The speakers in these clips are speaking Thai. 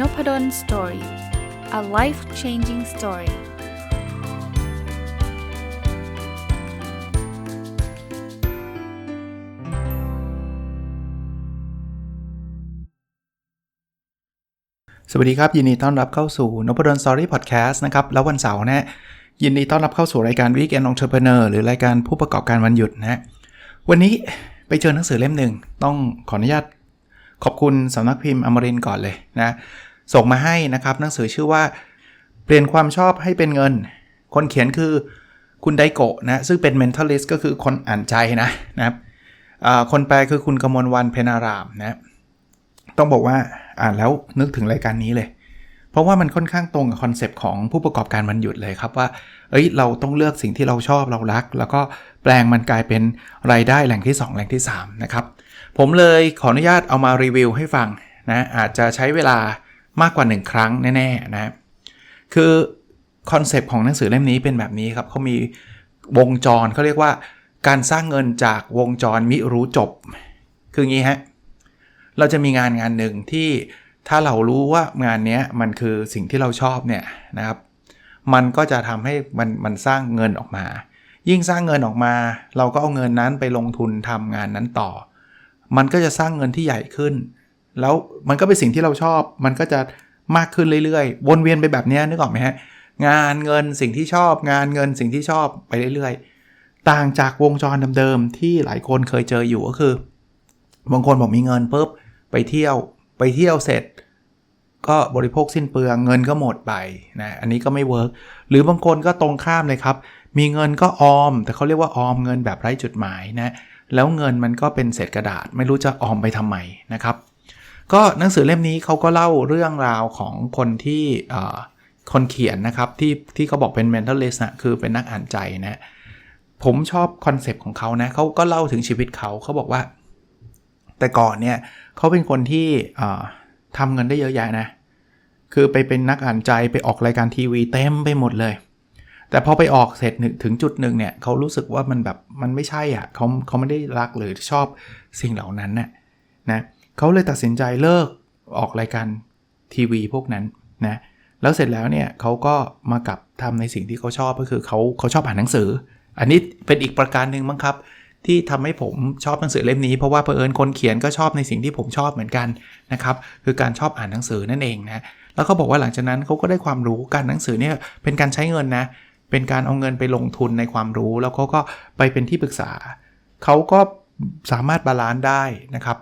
n o p ด d o สตอรี่ a life changing story สวัสดีครับ ยินดีต้อนรับเข้าสู่นพดลสตอรี่พอดแคสต์นะครับ แล้ววันเสาร์นะยินดีต้อนรับเข้าสู่รายการ Weekend Entrepreneur หรือรายการผู้ประกอบการวันหยุดนะวันนี้ไปเจอหนังสือเล่มหนึ่ง ต้องขออนุญาตขอบคุณสำนักพิมพ์อมรินก่อนเลยนะ ส่งมาให้นะครับหนังสือชื่อว่าเปลี่ยนความชอบให้เป็นเงิน คนเขียนคือคุณไดโกะนะซึ่งเป็น mentalist ก็คือคนอ่านใจนะนะครับคนแปลคือคุณกมลวันเพนารามนะต้องบอกว่าอ่านแล้วนึกถึงรายการนี้เลย เพราะว่ามันค่อนข้างตรงกับคอนเซปต์ของผู้ประกอบการวันหยุดเลยครับว่า เอ้ยเราต้องเลือกสิ่งที่เราชอบเรารัก แล้วก็แปลงมันกลายเป็นรายได้แหล่งที่ 2 แหล่งที่3นะครับผมเลยขออนุญาตเอามารีวิวให้ฟังนะอาจจะใช้เวลา มากกว่า 1 ครั้งแน่ๆนะคือคอนเซปต์ของหนังสือเล่มนี้เป็นแบบนี้ครับเขามีวงจรเขาเรียกว่าการสร้างเงินจากวงจรมิรู้จบ คืองี้ฮะเราจะมีงานงานหนึ่งที่ถ้าเรารู้ว่างานนี้มันคือสิ่งที่เราชอบเนี่ยนะครับ มันก็จะทำให้มันมันสร้างเงินออกมา ยิ่งสร้างเงินออกมา เราก็เอาเงินนั้นไปลงทุนทำงานนั้นต่อ มันก็จะสร้างเงินที่ใหญ่ขึ้น แล้วมันก็เป็นสิ่งที่เราชอบ มันก็จะมากขึ้นเรื่อยๆ วนเวียนไปแบบนี้นึกออกไหมฮะ งานเงินสิ่งที่ชอบ งานเงินสิ่งที่ชอบไปเรื่อยๆ ต่างจากวงจรเดิมๆที่หลายคนเคยเจออยู่ก็คือ บางคนบอกมีเงินปุ๊บไปเที่ยวไปเที่ยวเสร็จ ก็บริโภคสิ้นเปลืองเงินก็หมดไปนะอันนี้ก็ไม่เวิร์กหรือบางคนก็ตรงข้ามเลยครับ มีเงินก็ออม แต่เขาเรียกว่าออมเงินแบบไร้จุดหมายนะแล้วเงินมันก็เป็นเศษกระดาษไม่รู้จะออมไปทำไมนะครับ ก็หนังสือเล่มนี้เขาก็เล่าเรื่องราวของคนที่คนเขียนนะครับที่ที่เขาบอกเป็น mentalist นะคือเป็นนักอ่านใจนะผมชอบคอนเซปต์ของเขานะเขาก็เล่าถึงชีวิตเขาเขาบอกว่า แต่ก่อนเนี่ยเขาเป็นคนที่ทำเงินได้เยอะแยะนะคือไปเป็นนักอ่านใจไปออกรายการทีวีเต็มไปหมดเลย แต่พอไปออกเสร็จถึงจุดหนึ่งเนี่ยเขารู้สึกว่ามันแบบมันไม่ใช่อะเขาเขาไม่ได้รักหรือชอบสิ่งเหล่านั้นน่ยนะ เขาเลยตัดสินใจเลิกออกรายการทีวีพวกนั้นนะแล้วเสร็จแล้วเนี่ยเขาก็มากลับทำในสิ่งที่เขาชอบก็คือเขาเขาชอบอ่านหนังสือ อันนี้เป็นอีกประการหนึ่งมั้งครับ ที่ทำให้ผมชอบหนังสือเล่มนี้เพราะว่าเพอเอิญคนเขียนก็ชอบในสิ่งที่ผมชอบเหมือนกันนะครับคือการชอบอ่านหนังสือนั่นเองนะแล้วเขาบอกว่าหลังจากนั้นเขาก็ได้ความรู้การหนังสือเนี่ยเป็นการใช้เงินนะเป็นการเอาเงินไปลงทุนในความรู้ แล้วเขาก็ไปเป็นที่ปรึกษาเขาก็สามารถบาลานซ์ได้นะครับ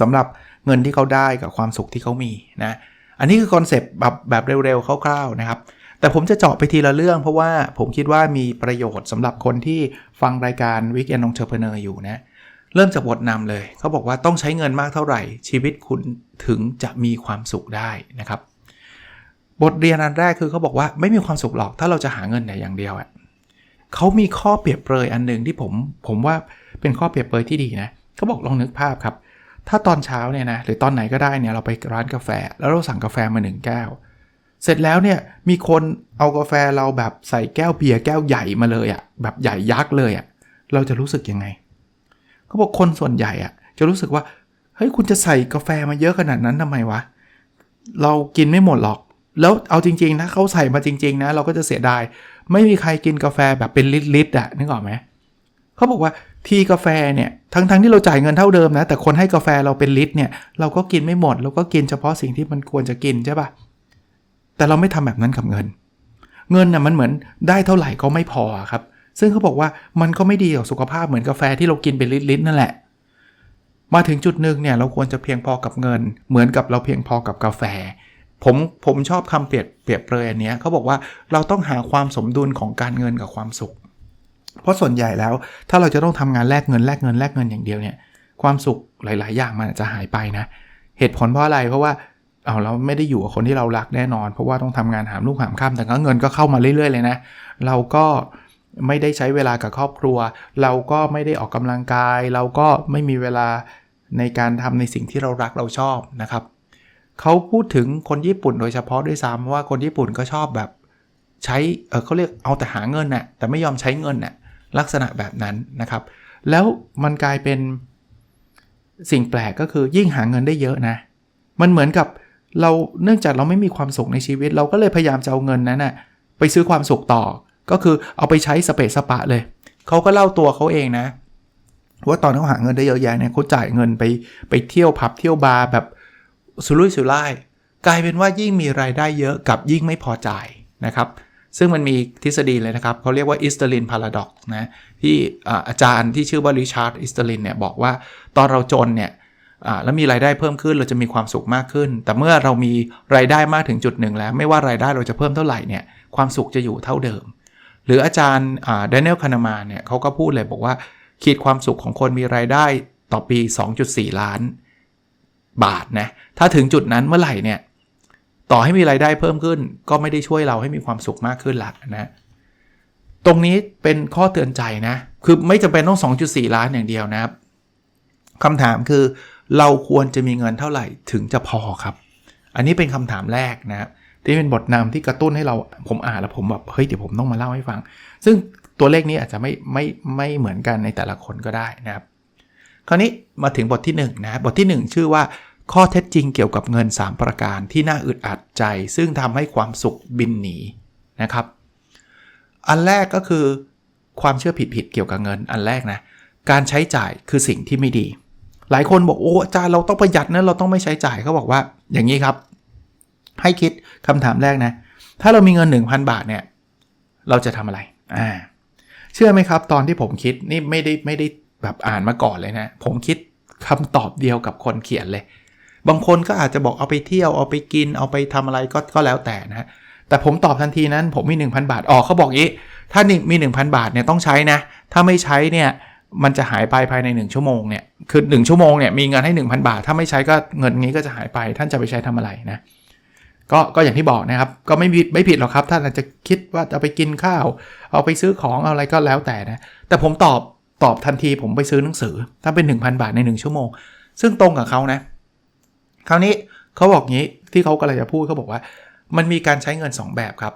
สำหรับเงินที่เขาได้กับความสุขที่เขามีนะอันนี้คือคอนเซปต์แบบแบบเร็วๆคร่าวๆนะครับแต่ผมจะเจาะไปทีละเรื่องเพราะว่าผมคิดว่ามีประโยชน์สำหรับคนที่ฟังรายการ Weekend Entrepreneur อยู่นะเริ่มจากบทนำเลย เขาบอกว่าต้องใช้เงินมากเท่าไหร่ ชีวิตคุณถึงจะมีความสุขได้นะครับ บทเรียนอันแรกคือเขาบอกว่าไม่มีความสุขหรอกถ้าเราจะหาเงินแต่อย่างเดียวอะ่ะเขามีข้อเปรียบเปรยอันหนึ่งที่ผมผมว่าเป็นข้อเปรียบเปรยที่ดีนะเขาบอกลองนึกภาพครับ ถ้าตอนเช้าเนี่ยนะหรือตอนไหนก็ได้เนี่ยเราไปร้านกาแฟ แล้วเราสั่งกาแฟมาหนึ่งแก้ว เสร็จแล้วเนี่ยมีคนเอากาแฟเราแบบใส่แก้วเบียร์แก้วใหญ่มาเลยอะ่ะแบบใหญ่ยักษ์เลยอะ่ะเราจะรู้สึกยังไงเขาบอกคนส่วนใหญ่อะ่ะจะรู้สึกว่าเฮ้ยคุณจะใส่กาแฟมาเยอะขนาดนั้นทำไมวะเรากินไม่หมดหรอก แล้วเอาจริงๆนะเขาใส่มาจริง ๆ นะ เราก็จะเสียดาย ไม่มีใครกินกาแฟแบบเป็นลิตรๆอะนึกออกไหม เขาบอกว่าทีกาแฟเนี่ยทั้งๆทที่เราจ่ายเงินเท่าเดิมนะ แต่คนให้กาแฟเราเป็นลิตรเนี่ยเราก็กินไม่หมดเราก็กินเฉพาะสิ่งที่มันควรจะกินใช่ปะแต่เราไม่ทำแบบนั้นกับเงิน เงินน่ะมันเหมือนได้เท่าไหร่ก็ไม่พอครับ ซึ่งเขาบอกว่ามันก็ไม่ดีต่อสุขภาพเหมือนกาแฟที่เรากินเป็นลิตรๆนั่นแหละ มาถึงจุดหนึ่งเนี่ยเราควรจะเพียงพอกับเงิน เหมือนกับเราเพียงพอกับกาแฟ ผมผมชอบคำเปรียบเปรียบเปรยอันนี้เขาบอกว่าเราต้องหาความสมดุลของการเงินกับความสุข เพราะส่วนใหญ่แล้วถ้าเราจะต้องทำงานแลกเงินแลกเงินแลกเงินอย่างเดียวเนี่ยความสุขหลาย ๆ อย่างมันจะหายไปนะ เหตุผลเพราะอะไรเพราะว่าเอาเราไม่ได้อยู่กับคนที่เรารักแน่นอน เพราะว่าต้องทำงานหามลูกหามข้ามแต่ก็เงินก็เข้ามาเรื่อย ๆ เลยนะ เราก็ไม่ได้ใช้เวลากับครอบครัว เราก็ไม่ได้ออกกำลังกาย เราก็ไม่มีเวลาในการทำในสิ่งที่เรารักเราชอบนะครับเขาพูดถึงคนญี่ปุ่นโดยเฉพาะด้วยซ้ำว่าคนญี่ปุ่นก็ชอบแบบใช้เเขาเรียกเอาแต่หาเงินน่ะแต่ไม่ยอมใช้เงินน่ะ ลักษณะแบบนั้นนะครับ แล้วมันกลายเป็นสิ่งแปลกก็คือยิ่งหาเงินได้เยอะนะ มันเหมือนกับเราเนื่องจากเราไม่มีความสุขในชีวิต เราก็เลยพยายามจะเอาเงินนั้นน่ะไปซื้อความสุขต่อ ก็คือเอาไปใช้สเปซสปะเลย เขาก็เล่าตัวเขาเองนะว่าตอนเขาหาเงินได้เยอะแยะเนี่ยเขาจ่ายเงินไปไปเที่ยวผับเที่ยวบาร์แบบสุรุ่ยสุร่าย กลายเป็นว่ายิ่งมีรายได้เยอะกับยิ่งไม่พอจ่ายนะครับ ซึ่งมันมีทฤษฎีเลยนะครับเขาเรียกว่าอิสเตอรินพาราดอกนะที่อ่าอาจารย์ที่ชื่อว่าริชาร์ดอิสเตอรินเนี่ยบอกว่าตอนเราจนเนี่ยแล้วมีรายได้เพิ่มขึ้นเราจะมีความสุขมากขึ้น แต่เมื่อเรามีรายได้มากถึงจุดหนึ่งแล้ว ไม่ว่ารายได้เราจะเพิ่มเท่าไหร่เนี่ยความสุขจะอยู่เท่าเดิม หรืออาจารย์ดน n น e l คานามาเนี่ยเขาก็พูดเลยบอกว่าขีดความสุขของคนมีรายได้ต่อปี 2.4 ล้าน บาทนะถ้าถึงจุดนั้นเมื่อไหร่เนี่ย ต่อให้มีรายได้เพิ่มขึ้น ก็ไม่ได้ช่วยเราให้มีความสุขมากขึ้นละนะตรงนี้เป็นข้อเตือนใจนะ คือไม่จำเป็นต้อง 2.4 ล้านอย่างเดียวนะครับคำถามคือเราควรจะมีเงินเท่าไหร่ถึงจะพอครับ อันนี้เป็นคำถามแรกนะที่เป็นบทนำที่กระตุ้นให้เราผมอ่านแล้วผมแบบเฮ้ยเดี๋ยวผมต้องมาเล่าให้ฟัง ซึ่งตัวเลขนี้อาจจะไม่ไม่ไม่เหมือนกันในแต่ละคนก็ได้นะครับ คราวนี้มาถึงบทที่1นนะบทที่ 1 ชื่อว่า ข้อเท็จจริงเกี่ยวกับเงิน 3 ประการที่น่าอึดอัดใจ ซึ่งทำให้ความสุขบินหนีนะครับ อันแรกก็คือความเชื่อผิดๆเกี่ยวกับเงินอันแรกนะ การใช้จ่ายคือสิ่งที่ไม่ดี หลายคนบอกโอ้อาจารย์เราต้องประหยัดนะเราต้องไม่ใช้จ่ายเขาบอกว่า อย่างนี้ครับ ให้คิดคำถามแรกนะ ถ้าเรามีเงิน 1,000 บาทเนี่ย เราจะทำอะไรอ่าเชื่อไหมครับ ตอนที่ผมคิดนี่ไม่ได้ไม่ได้แบบอ่านมาก่อนเลยนะ ผมคิดคำตอบเดียวกับคนเขียนเลย บางคนก็อาจจะบอกเอาไปเที่ยวเอาไปกินเอาไปทำอะไรก็ก็แล้วแต่นะแต่ผมตอบทันทีนั้นผมมี 1,000 บาทอ๋อเขาบอกงี้ถ้ามี 1,000 บาทเนี่ยต้องใช้นะ ถ้าไม่ใช้เนี่ยมันจะหายไปภายใน 1 ชั่วโมงเนี่ยคือ 1 ชั่วโมงเนี่ยมีเงินให้ 1,000 บาท ถ้าไม่ใช้ก็เงินนี้ก็จะหายไป ท่านจะไปใช้ทำอะไรนะก็ก็อย่างที่บอกนะครับ ก็ไม่ผิดไม่ผิดหรอกครับท่านอาจจะคิดว่าจะไปกินข้าว เอาไปซื้อของเอาอะไรก็แล้วแต่นะ แต่ผมตอบตอบทันทีผมไปซื้อหนังสือ ถ้าเป็น 1,000 บาทใน 1 ชั่วโมง ซึ่งตรงกับเขานะ คราวนี้เขาบอกงี้ที่เขากำลังจะพูดเขาบอกว่า มันมีการใช้เงิน 2 แบบครับ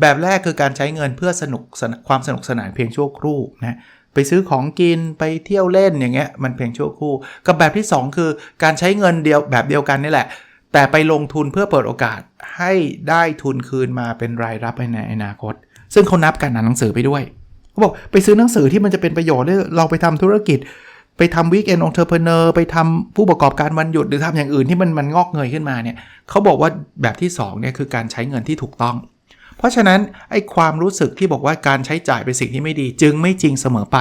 แบบแรกคือการใช้เงินเพื่อสนุกความสนุกสนานเพียงชั่วครู่นะไปซื้อของกินไปเที่ยวเล่นอย่างเงี้ยมันเพียงชั่วครู่ กับแบบที่ 2 คือการใช้เงินเดียวแบบเดียวกันนี่แหละ แต่ไปลงทุนเพื่อเปิดโอกาสให้ได้ทุนคืนมาเป็นรายรับในอนาคต ซึ่งเขานับการอ่านหนังสือไปด้วยเขาบอกไปซื้อหนังสือที่มันจะเป็นประโยชน์เราไปทำธุรกิจ ไปทำวิกเอนองเทอร์เพเนอร์ไปทำผู้ประกอบการวันหยุดหรือทำอย่างอื่นที่มันมันงอกเงยขึ้นมาเนี่ยเขาบอกว่าแบบที่2เนี่ยคือการใช้เงินที่ถูกต้อง เพราะฉะนั้นไอ้ความรู้สึกที่บอกว่าการใช้จ่ายเป็นสิ่งที่ไม่ดี จึงไม่จริงเสมอไป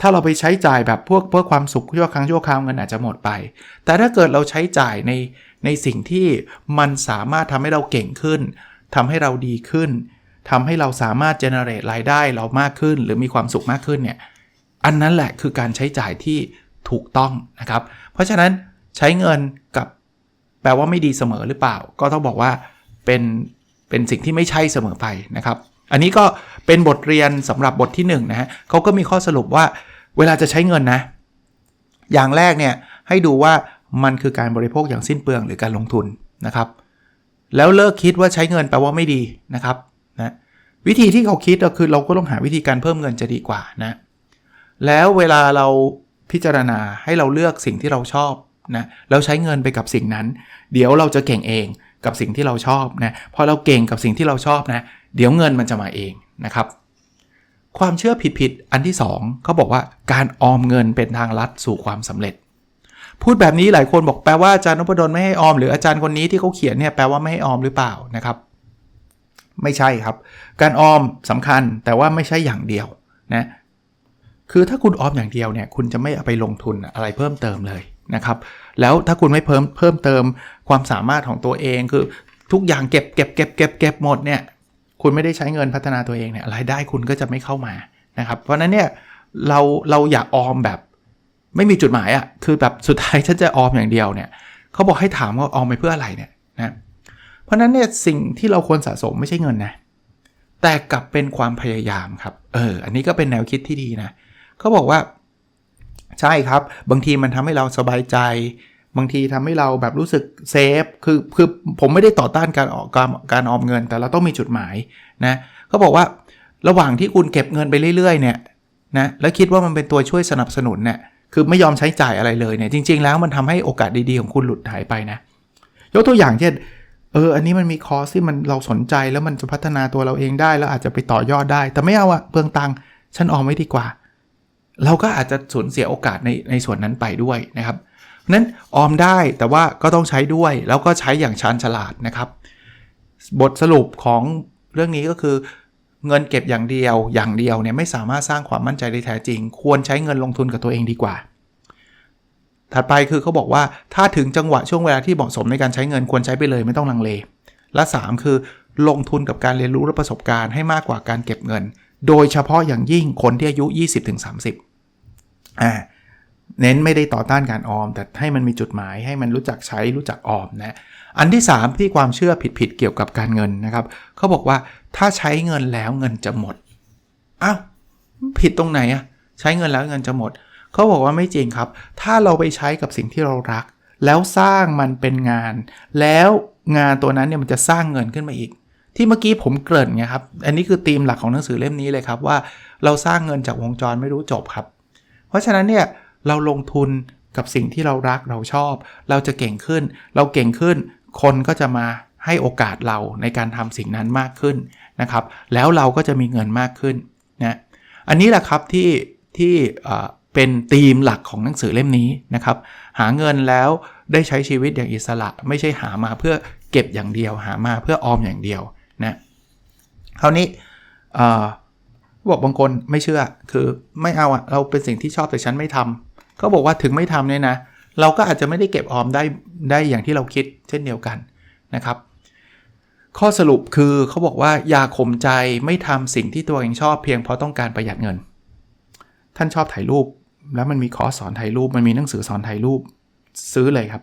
ถ้าเราไปใช้จ่ายแบบพวกเพื่อความสุขชั่วครั้งชั่วคราวเงินอาจจะหมดไป แต่ถ้าเกิดเราใช้จ่ายในในสิ่งที่มันสามารถทำให้เราเก่งขึ้นทำให้เราดีขึ้นทำให้เราสามารถ generate รายได้เรามากขึ้น หรือมีความสุขมากขึ้นเนี่ย อันนั้นแหละคือการใช้จ่ายที่ถูกต้องนะครับ เพราะฉะนั้นใช้เงินกับแปลว่าไม่ดีเสมอหรือเปล่า ก็ต้องบอกว่าเป็นเป็นสิ่งที่ไม่ใช่เสมอไปนะครับ อันนี้ก็เป็นบทเรียนสำหรับบทที่1นนะฮะเขาก็มีข้อสรุปว่าเวลาจะใช้เงินนะ อย่างแรกเนี่ยให้ดูว่ามันคือการบริโภคอย่างสิ้นเปลืองหรือการลงทุนนะครับ แล้วเลิกคิดว่าใช้เงินแปลว่าไม่ดีนะครับนะวิธีที่เขาคิดก็คือเราก็ต้องหาวิธีการเพิ่มเงินจะดีกว่านะ แล้วเวลาเราพิจารณาให้เราเลือกสิ่งที่เราชอบนะแล้วใช้เงินไปกับสิ่งนั้น เดี๋ยวเราจะเก่งเองกับสิ่งที่เราชอบนะพอเราเก่งกับสิ่งที่เราชอบนะ เดี๋ยวเงินมันจะมาเองนะครับ ความเชื่อผิดๆอันที่ 2เขาบอกว่าการออมเงินเป็นทางลัดสู่ความสำเร็จ พูดแบบนี้หลายคนบอกแปลว่าอาจารย์นพดลไม่ให้ออมหรืออาจารย์คนนี้ที่เขาเขียนเนี่ยแปลว่าไม่ให้ออมหรือเปล่านะครับ ไม่ใช่ครับ การออมสำคัญแต่ว่าไม่ใช่อย่างเดียวนะ คือถ้าคุณออมอย่างเดียวเนี่ยคุณจะไม่เอาไปลงทุนอะไรเพิ่มเติมเลยนะครับ แล้วถ้าคุณไม่เพิ่มเพิ่มเติมความสามารถของตัวเองคือทุกอย่างเก็บเก็บเก็บเก็บเก็บหมดเนี่ยคุณไม่ได้ใช้เงินพัฒนาตัวเองเนี่ยรายได้คุณก็จะไม่เข้ามานะครับ เพราะนั้นเนี่ยเราเราอยากออมแบบไม่มีจุดหมายอะ่ะคือแบบสุดท้ายฉันจะออมอย่างเดียวเนี่ยเขาบอกให้ถามว่าออมไปเพื่ออะไรเนี่ยนะเพราะนั้นเนี่ยสิ่งที่เราควรสะสมไม่ใช่เงินนะแต่กลับเป็นความพยายามครับเอออันนี้ก็เป็นแนวคิดที่ดีนะเเขาบอกว่า ใช่ครับ บางทีมันทำให้เราสบายใจ บางทีทำให้เราแบบรู้สึกเซฟคือคือผมไม่ได้ต่อต้านการออกการการออมเงิน แต่เราต้องมีจุดหมายนะเขาบอกว่าระหว่างที่คุณเก็บเงินไปเรื่อย ๆ เนี่ยนะแล้วคิดว่ามันเป็นตัวช่วยสนับสนุนเนี่ยคือไม่ยอมใช้จ่ายอะไรเลยเนี่ยจริง ๆ แล้วมันทำให้โอกาสดีๆของคุณหลุดหายไปนะ ยกตัวอย่างเช่นเอออันนี้มันมีคอร์สที่มันเราสนใจแล้วมันจะพัฒนาตัวเราเองได้ แล้วอาจจะไปต่อยอดได้ แต่ไม่เอาอะเปลืองตังค์ฉันออมไว้ดีกว่า เราก็อาจจะสูญเสียโอกาสในในส่วนนั้นไปด้วยนะครับนั้นออมได้แต่ว่าก็ต้องใช้ด้วยแล้วก็ใช้อย่างชาญฉลาดนะครับ บทสรุปของเรื่องนี้ก็คือ เงินเก็บอย่างเดียวอย่างเดียวเนี่ยไม่สามารถสร้างความมั่นใจได้แท้จริง ควรใช้เงินลงทุนกับตัวเองดีกว่า ถัดไปคือเขาบอกว่าถ้าถึงจังหวะช่วงเวลาที่เหมาะสมในการใช้เงินควรใช้ไปเลยไม่ต้องลังเลและ 3 คือลงทุนกับการเรียนรู้และประสบการณ์ให้มากกว่าการเก็บเงิน โดยเฉพาะอย่างยิ่งคนที่อายุ 20-30อ่าเน้นไม่ได้ต่อต้านการออม แต่ให้มันมีจุดหมายให้มันรู้จักใช้รู้จักออมนะอันที่ 3 ที่ความเชื่อผิดๆเกี่ยวกับการเงินนะครับเขาบอกว่าถ้าใช้เงินแล้วเงินจะหมดอ้าวผิดตรงไหนอะใช้เงินแล้วเงินจะหมดเขาบอกว่าไม่จริงครับ ถ้าเราไปใช้กับสิ่งที่เรารัก แล้วสร้างมันเป็นงาน แล้วงานตัวนั้นเนี่ยมันจะสร้างเงินขึ้นมาอีก ที่เมื่อกี้ผมเกริ่นไงครับ อันนี้คือธีมหลักของหนังสือเล่มนี้เลยครับว่าเราสร้างเงินจากวงจรไม่รู้จบครับ เพราะฉะนั้นเนี่ยเราลงทุนกับสิ่งที่เรารักเราชอบ เราจะเก่งขึ้น เราเก่งขึ้น คนก็จะมาให้โอกาสเราในการทำสิ่งนั้นมากขึ้นนะครับ แล้วเราก็จะมีเงินมากขึ้นนะอันนี้แหละครับที่ที่เป็นธีมหลักของหนังสือเล่มนี้นะครับ หาเงินแล้วได้ใช้ชีวิตอย่างอิสระ ไม่ใช่หามาเพื่อเก็บอย่างเดียว หามาเพื่อออมอย่างเดียว คราวนี้บอกบางคนไม่เชื่อคือไม่เอาอะเราเป็นสิ่งที่ชอบแต่ฉันไม่ทำเขาบอกว่าถึงไม่ทำเนี่ยนะ เราก็อาจจะไม่ได้เก็บออมได้ได้อย่างที่เราคิดเช่นเดียวกันนะครับ ข้อสรุปคือเขาบอกว่าอย่าข่มใจไม่ทำสิ่งที่ตัวเองชอบเพียงเพราะต้องการประหยัดเงิน ท่านชอบถ่ายรูป แล้วมันมีคอร์สสอนถ่ายรูป มันมีหนังสือสอนถ่ายรูปซื้อเลยครับ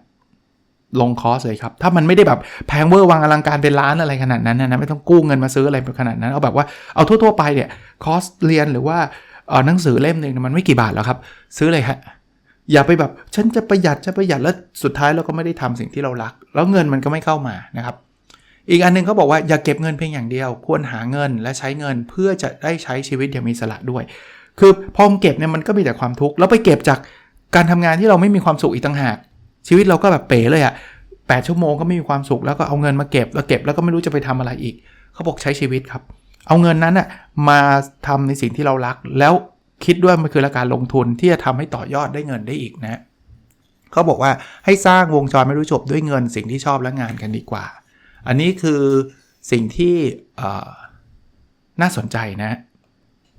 ลงคอสเลยครับ ถ้ามันไม่ได้แบบแพงเวอร์วังอลังการเป็นล้านอะไรขนาดนั้นนะไม่ต้องกู้เงินมาซื้ออะไรขนาดนั้น เอาแบบว่าเอาทั่วๆไปเนี่ยคอสเรียนหรือว่าหนังสือเล่มหนึ่งมันไม่กี่บาทแล้วครับ ซื้อเลยฮะอย่าไปแบบฉันจะประหยัดจะประหยัดแล้วสุดท้ายเราก็ไม่ได้ทำสิ่งที่เรารัก แล้วเงินมันก็ไม่เข้ามานะครับ อีกอันนึงเขาบอกว่าอย่าเก็บเงินเพียงอย่างเดียว ควรหาเงินและใช้เงินเพื่อจะได้ใช้ชีวิตอย่างมีสละด้วย คือพอเก็บเนี่ยมันก็มีแต่ความทุกข์แล้วไปเก็บจากการทำงานที่เราไม่มีความสุขอีกต่างหาก ชีวิตเราก็แบบเป๋เลยอะ่ะแชั่วโมงก็ไม่มีความสุขแล้วก็เอาเงินมาเก็บแล้วเก็บแล้วก็ไม่รู้จะไปทำอะไรอีก เขาบอกใช้ชีวิตครับ เอาเงินนั้นอะมาทำในสิ่งที่เรารัก แล้วคิดด้วยมันคือการลงทุนที่จะทำให้ต่อยอดได้เงินได้อีกนะ เขาบอกว่าให้สร้างวงจรไม่รู้จบด้วยเงิน สิ่งที่ชอบและงานกันดีกว่า อันนี้คือสิ่งที่น่าสนใจนะ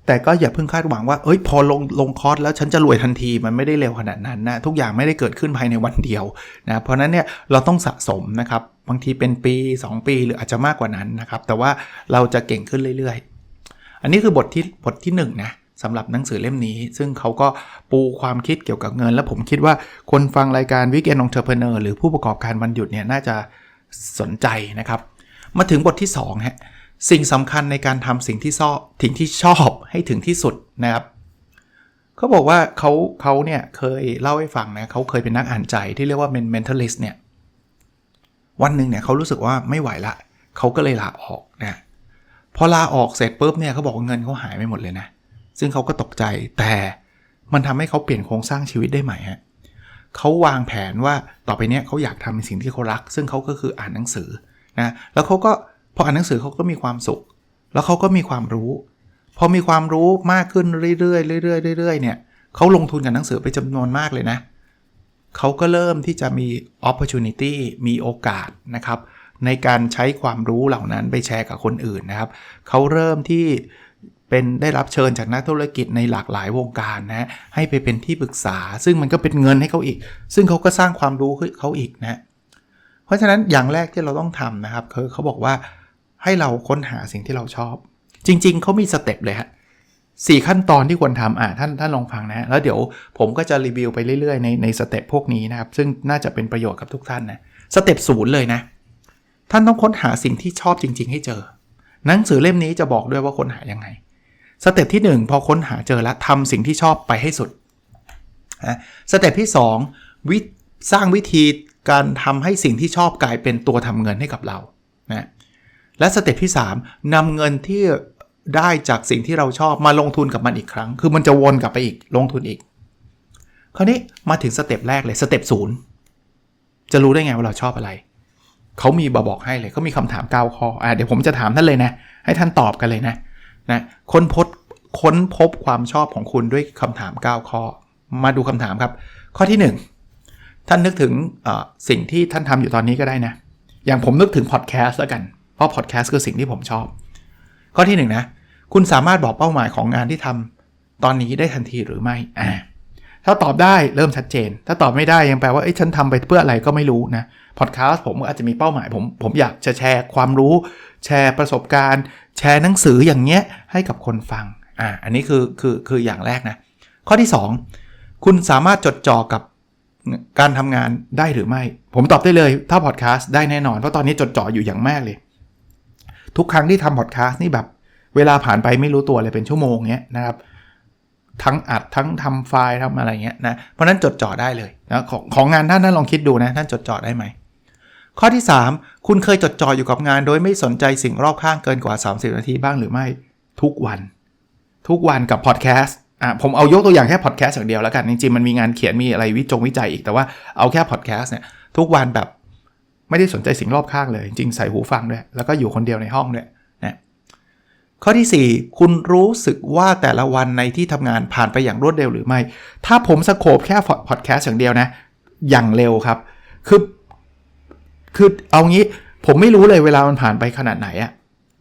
แต่ก็อย่าเพิ่งคาดหวังว่า เอ้ย พอลงลงคอร์สแล้วฉันจะรวยทันที มันไม่ได้เร็วขนาดนั้นนะ ทุกอย่างไม่ได้เกิดขึ้นภายในวันเดียวนะ เพราะนั้นเนี่ยเราต้องสะสมนะครับ บางทีเป็นปี 2 ปีหรืออาจจะมากกว่านั้นนะครับ แต่ว่าเราจะเก่งขึ้นเรื่อยๆ อันนี้คือบทที่บทที่1นนะสำหรับหนังสือเล่มนี้ ซึ่งเขาก็ปูความคิดเกี่ยวกับเงิน และผมคิดว่าคนฟังรายการ Weekend Entrepreneur หรือผู้ประกอบการวันหยุดเนี่ยน่าจะสนใจนะครับ มาถึงบทที่2ฮะ สิ่งสำคัญในการทำสิ่งที่ชอบถึงที่ชอบให้ถึงที่สุดนะครับเขาบอกว่าเขาเขาเนี่ยเคยเล่าให้ฟังนะเขาเคยเป็นนักอ่านใจที่เรียกว่าเป็น mentalist เนี่ยวันหนึ่งเนี่ยเขารู้สึกว่าไม่ไหวละเขาก็เลยลาออกนะพอลาออกเสร็จปุ๊บเนี่ยเขาบอกเงินเขาหายไปหมดเลยนะ ซึ่งเขาก็ตกใจแต่มันทำให้เขาเปลี่ยนโครงสร้างชีวิตได้ใหม่ฮะเขาวางแผนว่าต่อไปเนี้ยเขาอยากทำในสิ่งที่เขารัก ซึ่งเขาก็คืออ่านหนังสือนะแล้วเขาก็ พออ่านหนังสือเขาก็มีความสุข แล้วเขาก็มีความรู้ พอมีความรู้มากขึ้นเรื่อยๆเรื่อยๆเรื่อยๆเนี่ยเขาลงทุนกับหนังสือไปจำนวนมากเลยนะเขาก็เริ่มที่จะมี opportunity มีโอกาสนะครับ ในการใช้ความรู้เหล่านั้นไปแชร์กับคนอื่นนะครับเขาเริ่มที่เป็นได้รับเชิญจากนักธุรกิจในหลากหลายวงการนะให้ไปเป็นที่ปรึกษา ซึ่งมันก็เป็นเงินให้เขาอีก ซึ่งเขาก็สร้างความรู้ให้เขาอีกนะ เพราะฉะนั้นอย่างแรกที่เราต้องทำนะครับเขาบอกว่า ให้เราค้นหาสิ่งที่เราชอบ จริง ๆเขามีสเต็ปเลยฮะสี่ขั้นตอนที่ควรทำอ่าท่านท่านลองฟังนะ แล้วเดี๋ยวผมก็จะรีวิวไปเรื่อยๆ ในในสเต็ปพวกนี้นะครับ ซึ่งน่าจะเป็นประโยชน์กับทุกท่านนะสเต็ปศูนย์เลยนะ ท่านต้องค้นหาสิ่งที่ชอบจริง ๆ ให้เจอ หนังสือเล่มนี้จะบอกด้วยว่าค้นหายังไง สเต็ปที่ 1 พอค้นหาเจอแล้วทำสิ่งที่ชอบไปให้สุดสเต็ปที่ 2 วิสร้างวิธีการทำให้สิ่งที่ชอบกลายเป็นตัวทำเงินให้กับเรา และสเต็ปที่ 3นำเงินที่ได้จากสิ่งที่เราชอบมาลงทุนกับมันอีกครั้ง คือมันจะวนกลับไปอีกลงทุนอีก คราวนี้มาถึงสเต็ปแรกเลยสเต็ปศูนย์จะรู้ได้ไงว่าเราชอบอะไร เขามีบอบอกให้เลยเขามีคำถาม9ข้ออะเดี๋ยวผมจะถามท่านเลยนะ ให้ท่านตอบกันเลยนะนะค้นพบค้นพบความชอบของคุณด้วยคำถาม 9 ข้อ มาดูคำถามครับ ข้อที่ 1 ท่านนึกถึงสิ่งที่ท่านทำอยู่ตอนนี้ก็ได้นะ อย่างผมนึกถึงพอดแคสต์แล้วกัน ราะพอดแคสต์คือสิ่งที่ผมชอบ ข้อที่1นนะคุณสามารถบอกเป้าหมายของงานที่ทำตอนนี้ได้ทันทีหรือไม่อ่าถ้าตอบได้เริ่มชัดเจน ถ้าตอบไม่ได้ยังแปลว่าไอ้ฉันทำไปเพื่ออะไรก็ไม่รู้นะพอดแคสต์ผมอาจจะมีเป้าหมายผมผมอยากจะแชร์ความรู้ แชร์ประสบการณ์ แชร์หนังสืออย่างเงี้ยให้กับคนฟังอ่าอันนี้คือคือคืออย่างแรกนะข้อที่ 2 คุณสามารถจดจ่อกับการทำงานได้หรือไม่ ผมตอบได้เลยถ้าพอดแคสต์ได้แน่นอน เพราะตอนนี้จดจ่ออยู่อย่างมากเลย ทุกครั้งที่ทำพอดแคสต์นี่แบบ เวลาผ่านไปไม่รู้ตัวเลยเป็นชั่วโมงเงี้ยนะครับ ทั้งอัดทั้งทำไฟล์ทำอะไรเงี้ยนะ เพราะนั้นจดจ่อได้เลยนะของของงานท่านท่านลองคิดดูนะท่านจดจ่อได้ไหมข้อที่ 3 คุณเคยจดจ่ออยู่กับงาน โดยไม่สนใจสิ่งรอบข้างเกินกว่า 30 นาทีบ้างหรือไม่ทุกวัน ทุกวันกับพอดแคสต์อะผมเอายกตัวอย่างแค่พอดแคสต์อย่างเดียวแล้วกัน จริงๆ มันมีงานเขียนมีอะไรวิจงวิจัยอีกแต่ว่าเอาแค่พอดแคสต์เนี่ยทุกวันแบบ ไม่ได้สนใจสิ่งรอบข้างเลย จริงใส่หูฟังด้วยแล้วก็อยู่คนเดียวในห้องด้วยนะข้อที่ 4 คุณรู้สึกว่าแต่ละวันในที่ทำงานผ่านไปอย่างรวดเร็วหรือไม่ ถ้าผมสโคบแค่พอดแคสต์อย่างเดียวนะ อย่างเร็วครับ คือ คือเอางี้ผมไม่รู้เลยเวลามันผ่านไปขนาดไหนอะ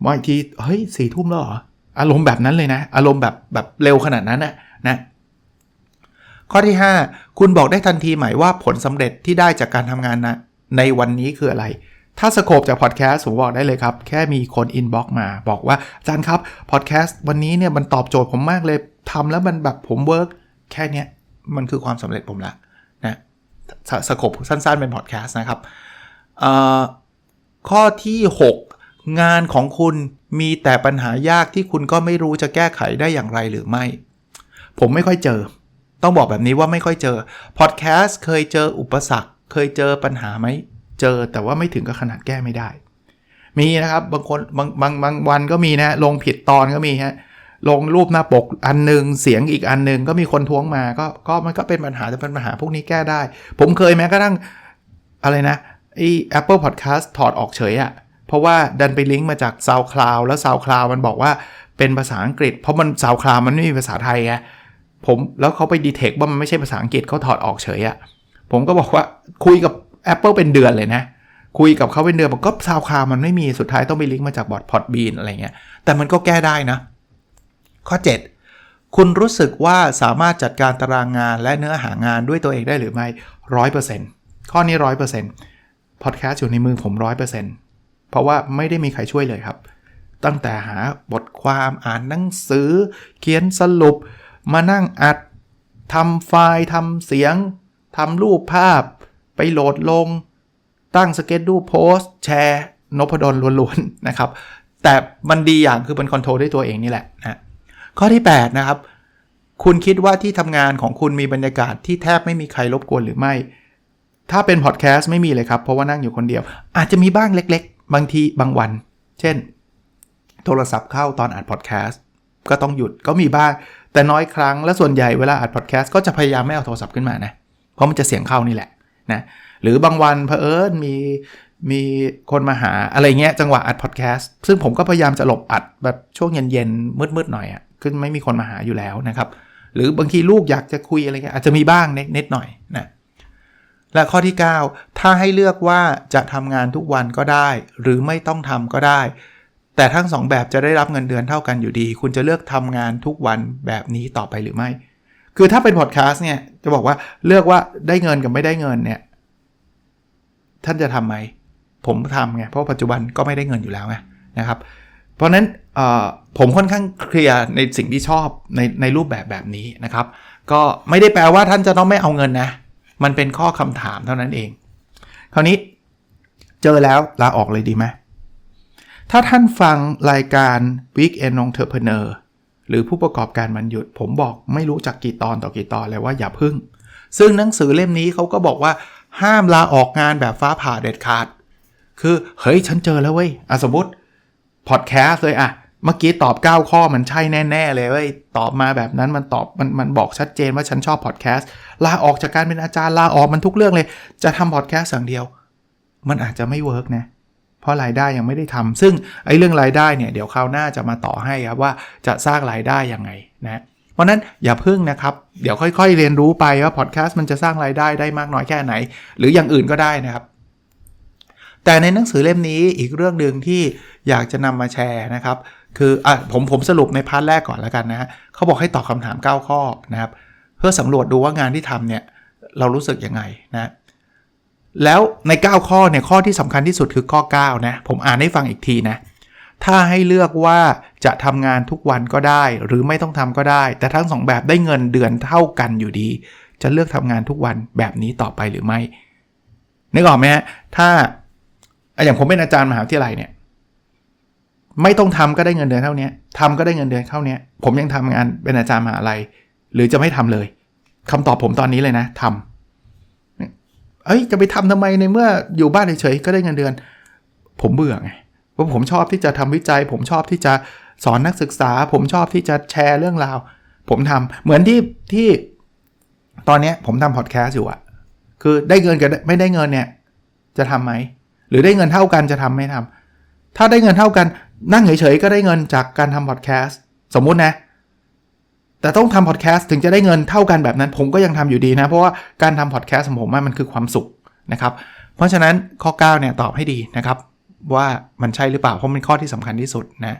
บางทีเฮ้ยสี่ทุ่มแล้วเหรอ อารมณ์แบบนั้นเลยนะ อารมณ์แบบแบบเร็วขนาดนั้นนะนะข้อที่ 5 คุณบอกได้ทันทีไหมว่าผลสำเร็จที่ได้จากการทำงานนะ ในวันนี้คืออะไร ถ้าสโคบจากพอดแคสต์ผมบอกได้เลยครับ แค่มีคนอินบ็อกมาบอกว่าอาจารย์ครับพอดแคสต์วันนี้เนี่ยมันตอบโจทย์ผมมากเลยทำแล้วมันแบบผมเวิร์กแค่นี้มันคือความสำเร็จผมละนะสโคบสั้นๆเป็นพอดแคสต์นะครับข้อที่ 6 งานของคุณมีแต่ปัญหายากที่คุณก็ไม่รู้จะแก้ไขได้อย่างไรหรือไม่ ผมไม่ค่อยเจอ ต้องบอกแบบนี้ว่าไม่ค่อยเจอพอดแคสต์เคยเจออุปสรรค เคยเจอปัญหาไหม เจอแต่ว่าไม่ถึงกับขนาดแก้ไม่ได้ มีนะครับบางคนบางบางบางวันก็มีนะลงผิดตอนก็มีฮะลงรูปหน้าปกอันนึง เสียงอีกอันนึงก็มีคนท้วงมาก็ก็มันก็เป็นปัญหาแต่เป็นปัญหาพวกนี้แก้ได้ ผมเคยแม้กระทั่งอะไรนะไอ้ Apple Podcast ถอดออกเฉยอะเพราะว่าดันไปลิงก์มาจาก SoundCloud แล้ว SoundCloud มันบอกว่าเป็นภาษาอังกฤษ เพราะมัน SoundCloud มันไม่มีภาษาไทยไงผมแล้วเขาไปดีเทคว่ามันไม่ใช่ภาษาอังกฤษเขาถอดออกเฉยอะ ผมก็บอกว่าคุยกับ Apple เป็นเดือนเลยนะ คุยกับเขาเป็นเดือนบอกก็ SoundCloud มันไม่มีสุดท้ายต้องไปลิงก์มาจากบอร์ด Podbean อะไรเงี้ยแต่มันก็แก้ได้นะ ข้อ 7 คุณรู้สึกว่าสามารถจัดการตารางงานและเนื้อหางานด้วยตัวเองได้หรือไม่ร้อยเปอร์เซ็นต์ข้อนี้ร้อยเปอร์เซ็นต์พอดแคสต์อยู่ในมือผมร้อยเปอร์เซ็นต์เพราะว่าไม่ได้มีใครช่วยเลยครับ ตั้งแต่หาบทความอ่านหนังสือ เขียนสรุป มานั่งอัดทำไฟล์ทำเสียง ทำรูปภาพ ไปโหลดลง ตั้งสเก็ตดูโพสแชร์นพดลล้วนๆนะครับ แต่มันดีอย่างคือมันคอนโทรลได้ตัวเองนี่แหละนะข้อที่ 8 นะครับ คุณคิดว่าที่ทำงานของคุณมีบรรยากาศที่แทบไม่มีใครรบกวนหรือไม่ ถ้าเป็นพอดแคสต์ไม่มีเลยครับ เพราะว่านั่งอยู่คนเดียว อาจจะมีบ้างเล็ก ๆ บางทีบางวัน เช่น โทรศัพท์เข้าตอนอัดพอดแคสต์ก็ต้องหยุดก็มีบ้าง แต่น้อยครั้งและส่วนใหญ่เวลาอัดพอดแคสต์ก็จะพยายามไม่เอาโทรศัพท์ขึ้นมานะเราะมันจะเสียงเข้านี่แหละนะหรือบางวันเพอเอิญมีมีคนมาหาอะไรเงี้ยจังหวะอัดพอดแคสต์ซึ่งผมก็พยายามจะหลบอัดแบบช่วงเย็นๆมืดๆหน่อยอะ่ะคือไม่มีคนมาหาอยู่แล้วนะครับ หรือบางทีลูกอยากจะคุยอะไรเงี้ยอาจจะมีบ้างเนิดหน่อยนะและข้อที่ 9 ถ้าให้เลือกว่าจะทำงานทุกวันก็ได้ หรือไม่ต้องทำก็ได้ แต่ทั้ง 2 แบบจะได้รับเงินเดือนเท่ากันอยู่ดี คุณจะเลือกทำงานทุกวันแบบนี้ต่อไปหรือไม่ คือถ้าเป็นพอดแคสต์เนี่ยจะบอกว่าเลือกว่าได้เงินกับไม่ได้เงินเนี่ยท่านจะทำไหม ผมทำไง เพราะปัจจุบันก็ไม่ได้เงินอยู่แล้วไงนะครับ เพราะนั้นผมค่อนข้างเคลียร์ในสิ่งที่ชอบในในรูปแบบแบบนี้นะครับ ก็ไม่ได้แปลว่าท่านจะต้องไม่เอาเงินนะ มันเป็นข้อคำถามเท่านั้นเอง คราวนี้เจอแล้วลาออกเลยดีไหมถ้าท่านฟังรายการ Weekend Entrepreneur หรือผู้ประกอบการมันหยุด ผมบอกไม่รู้จักกี่ตอนต่อกี่ตอนเลยว่าอย่าพึ่ง ซึ่งหนังสือเล่มนี้เขาก็บอกว่าห้ามลาออกงานแบบฟ้าผ่าเด็ดขาด คือเฮ้ยฉันเจอแล้วเว้ยอสมมติพอดแคสต์เลยอะเมื่อกี้ตอบ 9 ข้อมันใช่แน่ ๆ เลยเว้ยตอบมาแบบนั้นมันตอบมันมันบอกชัดเจนว่าฉันชอบพอดแคสต์ลาออกจากการเป็นอาจารย์ลาออกมันทุกเรื่องเลย จะทำพอดแคสต์อย่างเดียว มันอาจจะไม่เวิร์กนะ เพราะรายได้ยังไม่ได้ทำซึ่งไอ้เรื่องรายได้เนี่ยเดี๋ยวคราวหน้าจะมาต่อให้ครับว่าจะสร้างรายได้ยังไงนะเพราะนั้นอย่าพึ่งนะครับ เดี๋ยวค่อยๆ เรียนรู้ไปว่าพอดแคสต์มันจะสร้างรายได้ได้มากน้อยแค่ไหน หรืออย่างอื่นก็ได้นะครับ แต่ในหนังสือเล่มนี้อีกเรื่องหนึ่งที่อยากจะนำมาแชร์นะครับ คืออะผมผมสรุปในพาร์ทแรกก่อนแล้วกันนะฮะเขาบอกให้ตอบคำถาม 9 ข้อนะครับ เพื่อสำรวจดูว่างานที่ทำเนี่ยเรารู้สึกยังไงนะ แล้วใน 9 ข้อเนี่ยข้อที่สำคัญที่สุดคือข้อ 9 นะ ผมอ่านให้ฟังอีกทีนะ ถ้าให้เลือกว่าจะทำงานทุกวันก็ได้ หรือไม่ต้องทำก็ได้ แต่ทั้งสองแบบได้เงินเดือนเท่ากันอยู่ดี จะเลือกทำงานทุกวันแบบนี้ต่อไปหรือไม่นึกออกไหมฮะถ้าอย่างผมเป็นอาจารย์มหาวิทยาลัยเนี่ย ไม่ต้องทำก็ได้เงินเดือนเท่านี้ทำก็ได้เงินเดือนเท่านี้ผมยังทำงานเป็นอาจารย์มหาลัย หรือจะไม่ทำเลยคำตอบผมตอนนี้เลยนะทำ เอ้ยจะไปทำทำไมในเมื่ออยู่บ้านเฉยๆก็ได้เงินเดือน ผมเบื่อไงเพราะผมชอบที่จะทำวิจัย ผมชอบที่จะสอนนักศึกษา ผมชอบที่จะแชร์เรื่องราว ผมทำเหมือนที่ที่ตอนนี้ผมทำพอดแคสต์อยู่อะคือได้เงินกับไม่ได้เงินเนี่ยจะทำไหมหรือได้เงินเท่ากันจะทำไม่ทำถ้าได้เงินเท่ากันนั่งเฉยๆก็ได้เงินจากการทำพอดแคสต์สมมุตินะ แต่ต้องทำพอดแคสต์ถึงจะได้เงินเท่ากันแบบนั้น ผมก็ยังทำอยู่ดีนะ เพราะว่าการทำพอดแคสต์ของผมมันคือความสุขนะครับ เพราะฉะนั้นข้อ 9 เนี่ยตอบให้ดีนะครับ ว่ามันใช่หรือเปล่าเพราะมันข้อที่สำคัญที่สุดนะ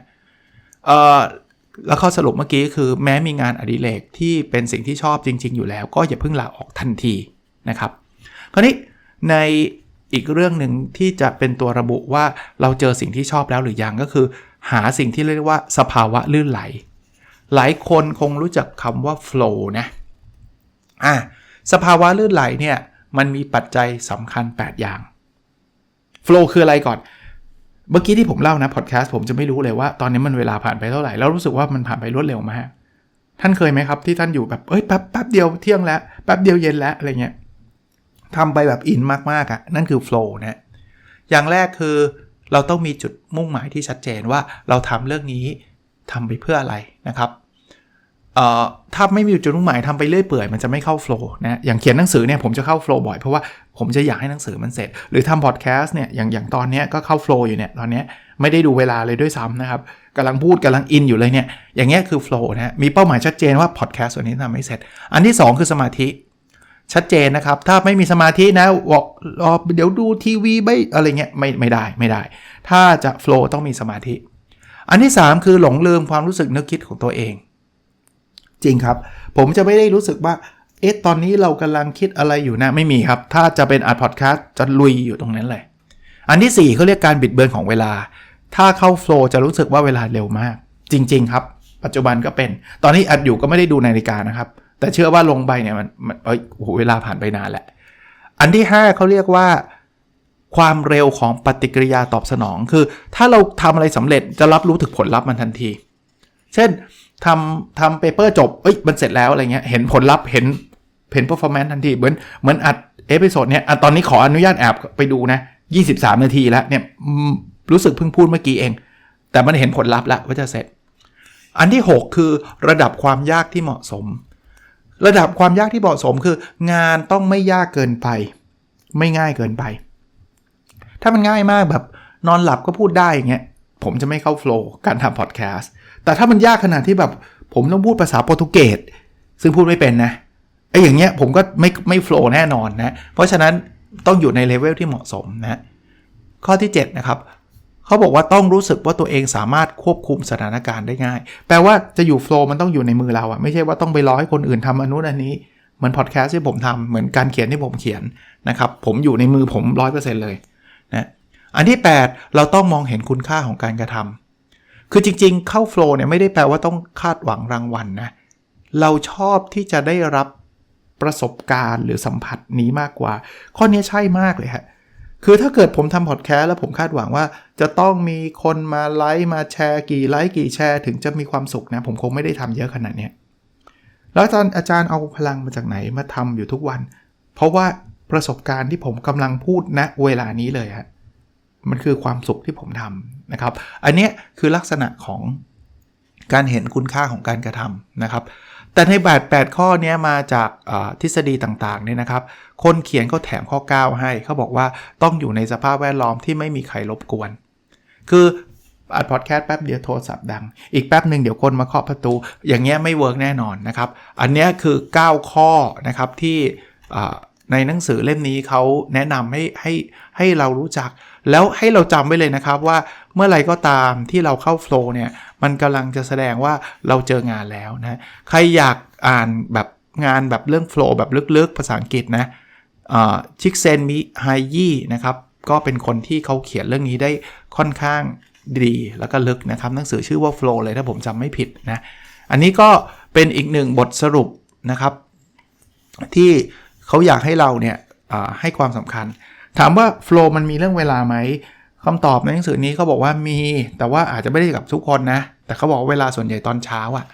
เอ่อแล้วข้อสรุปเมื่อกี้คือแม้มีงานอดิเรกที่เป็นสิ่งที่ชอบจริง ๆ อยู่แล้ว ก็อย่าเพิ่งลาออกทันทีนะครับ คราวนี้ในอีกเรื่องหนึ่งที่จะเป็นตัวระบุว่าเราเจอสิ่งที่ชอบแล้วหรือยังก็คือ หาสิ่งที่เรียกว่าสภาวะลื่นไหล หลายคนคงรู้จักคำว่า flow นะอะสภาวะลื่นไหลเนี่ย มันมีปัจจัยสำคัญ 8 อย่าง flow คืออะไรก่อน เมื่อกี้ที่ผมเล่านะพอดแคสต์ผมจะไม่รู้เลยว่าตอนนี้มันเวลาผ่านไปเท่าไหร่ แล้วรู้สึกว่ามันผ่านไปรวดเร็วมากท่านเคยไหมครับที่ท่านอยู่แบบเอ้ยแป๊บแป๊บเดียวเที่ยงแล้วแป๊บเดียวเย็นแล้วอะไรเงี้ยทำไปแบบอินมากๆอะ่ะนั่นคือโฟล์นะอย่างแรกคือเราต้องมีจุดมุ่งหมายที่ชัดเจนว่าเราทำเรื่องนี้ ทำไปเพื่ออะไรนะครับเอ่อถ้าไม่มีจุดมุ่งหมายทำไปเรื่อยเปื่อยมันจะไม่เข้าโฟล์นะอย่างเขียนหนังสือเนี่ยผมจะเข้าโฟล์บ่อยเพราะว่าผมจะอยากให้หนังสือมันเสร็จ หรือทำพอดแคสต์เนี่ยอย่างอย่างตอนนี้ก็เข้าโฟล์อยู่เนี่ยตอนนี้ไม่ได้ดูเวลาเลยด้วยซ้ำนะครับกำลังพูดกำลังอินอยู่เลยเนี่ยอย่างเงี้ยคือโฟล์นะมีเป้าหมายชัดเจนว่าพอดแคสต์วันนี้ทำไม่เสร็จ อันที่ 2 คือสมาธิชัดเจนนะครับ ถ้าไม่มีสมาธินะบอกรอเดี๋ยวดูทีวีไม่อะไรเงี้ยไม่ไม่ได้ไม่ได้ ถ้าจะโฟล์ต้องมีสมาธิ อันที่ 3 คือหลงลืมความรู้สึกนึกคิดของตัวเอง จริงครับ ผมจะไม่ได้รู้สึกว่าเอ๊ะตอนนี้เรากำลังคิดอะไรอยู่นะไม่มีครับ ถ้าจะเป็นอัดพอดแคสต์จะลุยอยู่ตรงนั้นเลย อันที่ 4เขาเรียกการบิดเบือนของเวลา ถ้าเข้าโฟล์จะรู้สึกว่าเวลาเร็วมาก จริง ๆ ครับ ปัจจุบันก็เป็น ตอนนี้อัดอยู่ก็ไม่ได้ดูนาฬิกานะครับ แต่เชื่อว่าลงไปเนี่ยมันเอ้ยโอ้โหเวลาผ่านไปนานแหละ อันที่ 5เขาเรียกว่า ความเร็วของปฏิกิริยาตอบสนอง คือ ถ้าเราทำอะไรสำเร็จจะรับรู้ถึงผลลัพธ์มันทันที เช่นทำทำเปเปอร์จบเอ้ยมันเสร็จแล้วอะไรเงี้ยเห็นผลลัพธ์เห็นเห็น performance ทันทีเหมือนเหมือนอัดเอพิโซดเนี่ยตอนนี้ขออนุญาตแอบไปดูนะ 23 นาทีแล้วเนี่ยรู้สึกเพิ่งพูดเมื่อกี้เอง แต่มันเห็นผลลัพธ์แล้วว่าจะเสร็จ อันที่ 6 คือระดับความยากที่เหมาะสม ระดับความยากที่เหมาะสมคือ งานต้องไม่ยากเกินไป ไม่ง่ายเกินไป ถ้ามันง่ายมากแบบนอนหลับก็พูดได้อย่างเงี้ยผมจะไม่เข้าโฟล์การทำพอดแคสต์แต่ถ้ามันยากขนาดที่แบบผมต้องพูดภาษาโปรตุเกสซึ่งพูดไม่เป็นนะไอ้อย่างเงี้ยผมก็ไม่ไม่โฟล์แน่นอนนะ เพราะฉะนั้นต้องอยู่ในเลเวลที่เหมาะสมนะ ข้อที่ 7 นะครับเขาบอกว่าต้องรู้สึกว่าตัวเองสามารถควบคุมสถานการณ์ได้ง่าย แปลว่าจะอยู่โฟล์มันต้องอยู่ในมือเราอะไม่ใช่ว่าต้องไปรอให้คนอื่นทำอนุนันนี้เหมือนพอดแคสต์ที่ผมทำเหมือนการเขียนที่ผมเขียนนะครับผมอยู่ในมือผม 100%เลยนะ อันที่ 8 เราต้องมองเห็นคุณค่าของการกระทำคือจริงๆ เข้าโฟล์เนี่ยไม่ได้แปลว่าต้องคาดหวังรางวัลนนะ เราชอบที่จะได้รับประสบการณ์หรือสัมผัสนี้มากกว่า ข้อนี้ใช่มากเลยฮะ คือถ้าเกิดผมทำพอดแคสต์แล้วผมคาดหวังว่า จะต้องมีคนมาไลค์มาแชร์กี่ไลค์กี่แชร์ ถึงจะมีความสุขนะ ผมคงไม่ได้ทำเยอะขนาดนี้แล้วอาจารย์อาจารย์เอาพลังมาจากไหนมาทำอยู่ทุกวัน เพราะว่าประสบการณ์ที่ผมกำลังพูดณนะเวลานี้เลยฮะ มันคือความสุขที่ผมทำนะครับ อันนี้คือลักษณะของการเห็นคุณค่าของการกระทำนะครับ แต่ในแบบ8ข้อนี้มาจากทฤษฎีต่างๆเนี่ยนะครับ คนเขียนเขาแถมข้อ 9 ให้เขาบอกว่าต้องอยู่ในสภาพแวดล้อมที่ไม่มีใครรบกวน คืออัดพอดแคสต์แป๊บเดียวโทรศัพท์ดัง อีกแป๊บหนึ่งเดี๋ยวคนมาเคาะประตู อย่างเงี้ยไม่เวิร์กแน่นอนนะครับ อันนี้คือ 9 ข้อนะครับที่ในหนังสือเล่มนี้เขาแนะนำให้ให้ ให้เรารู้จัก แล้วให้เราจำไว้เลยนะครับว่าเมื่อไรก็ตามที่เราเข้าโฟล์เนี่ยมันกำลังจะแสดงว่าเราเจองานแล้วนะใครอยากอ่านแบบงานแบบเรื่องโฟล์แบบลึกๆ ภาษาอังกฤษนะชิกเซนมิไฮยี่นะครับก็เป็นคนที่เขาเขียนเรื่องนี้ได้ค่อนข้างดีแล้วก็ลึกนะครับหนังสือชื่อว่า Flow เลยถ้าผมจำไม่ผิดนะ อันนี้ก็เป็นอีกหนึ่งบทสรุปนะครับ ที่เขาอยากให้เราเนี่ยให้ความสำคัญ ถามว่า Flow มันมีเรื่องเวลาไหมคำตอบในหนังสือนี้เขาบอกว่ามี แต่ว่าอาจจะไม่ได้กับทุกคนนะ แต่เขาบอกว่าเวลาส่วนใหญ่ตอนเช้าอะ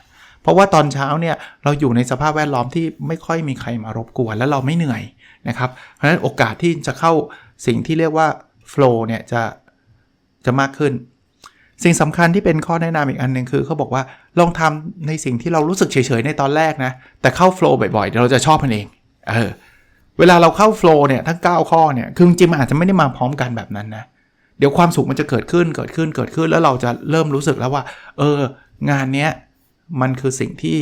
เพราะว่าตอนเช้าเนี่ยเราอยู่ในสภาพแวดล้อมที่ไม่ค่อยมีใครมารบกวน แล้วเราไม่เหนื่อยนะครับ เพราะฉะนั้นโอกาสที่จะเข้าสิ่งที่เรียกว่า flow เนี่ยจะจะมากขึ้น สิ่งสำคัญที่เป็นข้อแนะนำอีกอันหนึ่งคือเขาบอกว่าลองทำในสิ่งที่เรารู้สึกเฉยๆในตอนแรกนะ แต่เข้า flow บ่อยๆเดี๋ยวเราจะชอบมันเอง เออ เวลาเราเข้า flow เนี่ยทั้ง 9 ข้อเนี่ยคือจริงมันอาจจะไม่ได้มาพร้อมกันแบบนั้นนะเดี๋ยวความสุขมันจะเกิดขึ้นเกิดขึ้นเกิดขึ้นแล้วเราจะเริ่มรู้สึกแล้วว่า เออ งานเนี้ยมันคือสิ่งที่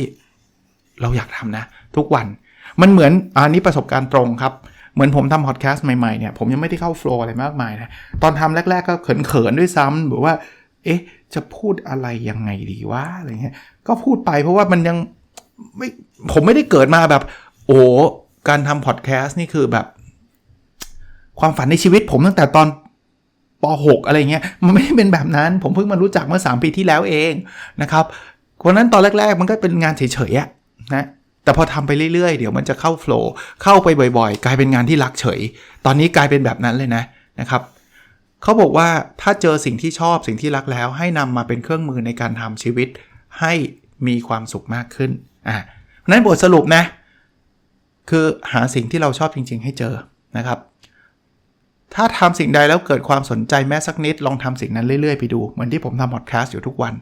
เราอยากทำนะ ทุกวันมันเหมือนอันนี้ประสบการณ์ตรงครับ เหมือนผมทำพอดแคสต์ใหม่ๆเนี่ยผมยังไม่ได้เข้าโฟล์อะไรมากมายนะตอนทำแรก ๆ ก็เขินๆด้วยซ้ำหรือว่า เอ๊ะ จะพูดอะไรยังไงดีวะอะไรเงี้ยก็พูดไปเพราะว่ามันยังไม่ผมไม่ได้เกิดมาแบบ โอ้ การทำพอดแคสต์นี่คือแบบ ความฝันในชีวิตผมตั้งแต่ตอนป .6 อะไรเงี้ยมันไม่ได้เป็นแบบนั้น ผมเพิ่งมารู้จักเมื่อ 3 ปีที่แล้วเองนะครับวันนั้นตอนแรก ๆ มันก็เป็นงานเฉยๆะนะแต่พอทำไปเรื่อยๆ เดี๋ยวมันจะเข้าโฟล์เข้าไปบ่อยๆ กลายเป็นงานที่รักเฉย ตอนนี้กลายเป็นแบบนั้นเลยนะนะครับเขาบอกว่าถ้าเจอสิ่งที่ชอบสิ่งที่รักแล้ว ให้นำมาเป็นเครื่องมือในการทำชีวิตให้มีความสุขมากขึ้นอะนั้นบทสรุปนะ คือหาสิ่งที่เราชอบจริง ๆ ให้เจอนะครับ ถ้าทำสิ่งใดแล้วเกิดความสนใจแม้สักนิด ลองทำสิ่งนั้นเรื่อยๆไปดูเหมือนที่ผมทำพอดแคสต์อยู่ทุกวัน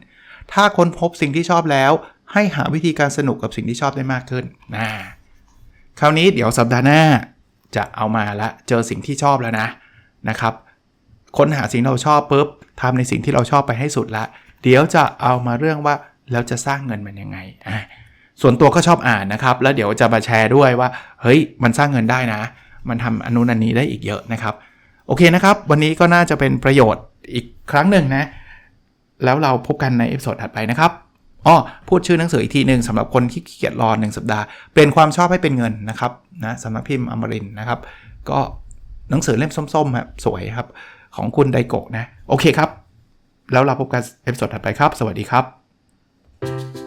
ถ้าค้นพบสิ่งที่ชอบแล้ว ให้หาวิธีการสนุกกับสิ่งที่ชอบได้มากขึ้นนะคราวนี้เดี๋ยวสัปดาห์หน้าจะเอามาละเจอสิ่งที่ชอบแล้วนะนะครับ ค้นหาสิ่งเราชอบปุ๊บทำในสิ่งที่เราชอบไปให้สุดละ เดี๋ยวจะเอามาเรื่องว่าแล้วจะสร้างเงินมันยังไงอะ ส่วนตัวก็ชอบอ่านนะครับ แล้วเดี๋ยวจะมาแชร์ด้วยว่า เฮ้ย มันสร้างเงินได้นะ มันทำอนุนันนี้ได้อีกเยอะนะครับ โอเคนะครับ วันนี้ก็น่าจะเป็นประโยชน์อีกครั้งหนึ่งนะ แล้วเราพบกันในเอพิโซดถัดไปนะครับอ๋อพูดชื่อหนังสืออีกทีหนึ่งสำหรับคนที่ขี้เกียจรอหนึ่งสัปดาห์ เป็นความชอบให้เป็นเงินนะครับนะสำนักพิมพ์อมรินนะครับ ก็หนังสือเล่มส้มๆครับสวยครับ ของคุณไดโกะนะ โอเคครับ แล้วเราพบกันเอพิโซดถัดไปครับ สวัสดีครับ